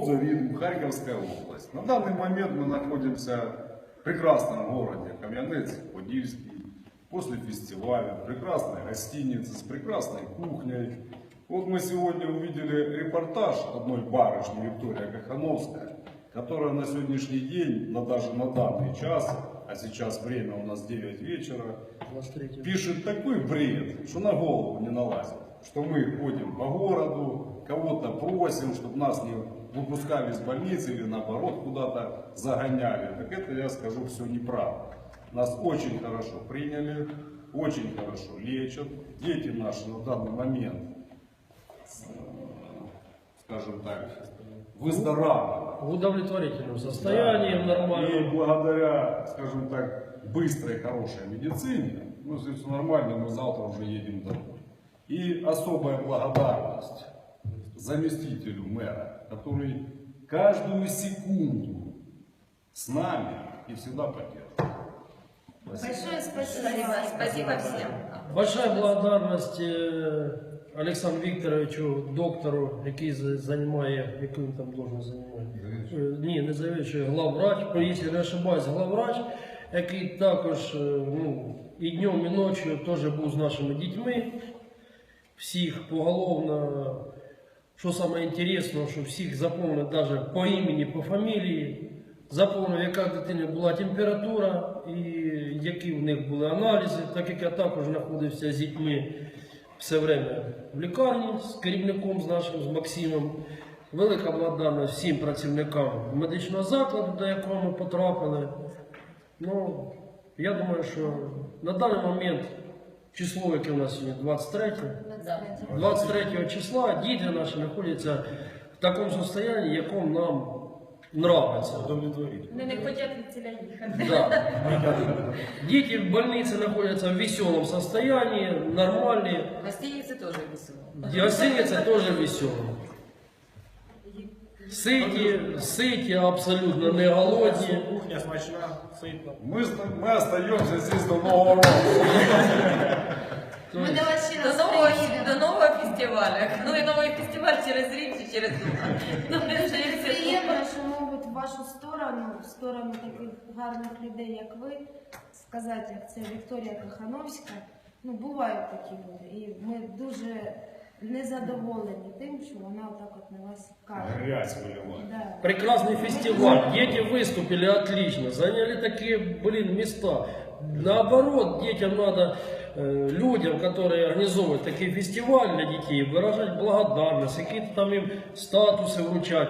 Кобзарин, Харьковская область. На данный момент мы находимся в прекрасном городе Кам'янець-Подільський. После фестиваля, прекрасной гостиницы с прекрасной кухней. Вот мы сегодня увидели репортаж одной барышни Виктория Кахановская, которая на сегодняшний день, на даже на данный час, а сейчас время у нас 9 вечера, 23 пишет такой бред, что на голову не налазит. Что мы ходим по городу, кого-то просим, чтобы нас не выпускали из больницы или наоборот куда-то загоняли. Так это я скажу все неправда. Нас очень хорошо приняли, очень хорошо лечат. Дети наши на данный момент, скажем так, выздоравливают. В удовлетворительном состоянии, в И нормальном. благодаря, скажем так, быстрой, хорошей медицине, ну, если все нормально, мы завтра уже едем домой. И особая благодарность заместителю мэра, который каждую секунду с нами и всегда поддерживает. Большое спасибо. Спасибо, спасибо всем. Большая благодарність е, Олександру Вікторовичу, доктору, який займає, яку він там должен займати. Е, Ні, не завідуючий, главврач, якщо не ошибаюсь, главврач, який також е, ну, і днем, і ночі теж був з нашими дітьми. Всіх поголовно, що саме інтересно, що всіх заповнив навіть по імені, по фамілії. Заповнив, яка в дитини була температура і які в них були аналізи, так як я також знаходився з дітьми все время в лікарні з керівником з нашим, з Максимом. Велика благодарність всім працівникам медичного закладу, до якого ми потрапили. Ну, я думаю, що на даний момент число, яке у нас сьогодні 23, 23 числа діти наші знаходяться в такому состоянии, якому нам нравится. Вони не хочуть від ціля їхати. Да. Дети в больнице находятся в веселом состоянии, нормальные. Гостиниці теж весело. Гостиница тоже веселая. Сыті, сыті, абсолютно не голодні. Кухня смачна, ситна. Мы, ст- мы остаемся здесь до Нового года. Ми до вас ще До раз нового, до приїдемо. нового фестивалю. Ну і новий фестиваль через рік чи через два. Ну, Дуже приємно, що мабуть в вашу сторону, в сторону таких гарних людей, як ви, сказати, як це Вікторія Кахановська. Ну, бувають такі люди. І ми дуже незадоволені тим, що вона отак от на вас каже. Грязь выливать. Да. Прекрасный фестиваль. Дети выступили отлично, заняли такие, блин, места. Наоборот, детям надо, э, людям, которые организовывают такие фестивали для детей, выражать благодарность, какие-то там им статусы вручать.